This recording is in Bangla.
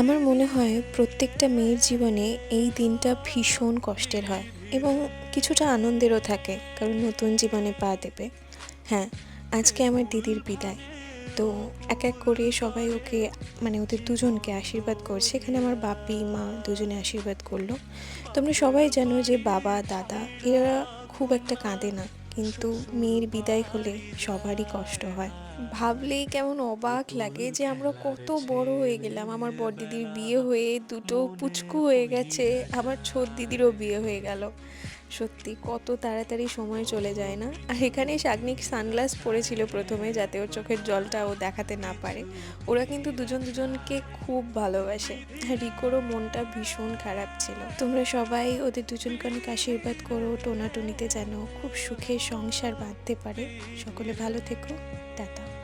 আমার মনে হয় প্রত্যেকটা মেয়ের জীবনে এই দিনটা ভীষণ কষ্টের হয় এবং কিছুটা আনন্দেরও থাকে, কারণ নতুন জীবনে পা দেবে। হ্যাঁ আজকে আমার দিদির বিদায়। তো এক এক করে সবাই ওকে মানে ওদের দুজনকে আশীর্বাদ করছে। এখানে আমার বাপি, মা দুজনে আশীর্বাদ করল। তোমরা সবাই জানো যে বাবা, দাদা, এরা খুব একটা কাঁদে না। কিন্তু মেয়ের বিদায় হলে সবারই কষ্ট হয়। ভাবলেই কেমন অবাক লাগে যে আমরা কত বড় হয়ে গেলাম। আমার বড় দিদির বিয়ে হয়ে দুটো পুচকু হয়ে গেছে, আমার ছোট দিদিরও বিয়ে হয়ে গেল। সত্যি, কত তাড়াতাড়ি সময় চলে যায় না? আর এখানে শাগনিক সানগ্লাস পরেছিল প্রথমে, যাতে ওর চোখের জলটা ও দেখাতে না পারে। ওরা কিন্তু দুজন দুজনকে খুব ভালোবাসে। রিকোরও মনটা ভীষণ খারাপ ছিল। তোমরা সবাই ওদের দুজনকে অনেক আশীর্বাদ করো, টোনাটুনিতে যেন খুব সুখে সংসার বাঁধতে পারে। সকলে ভালো থেকো, টাটা।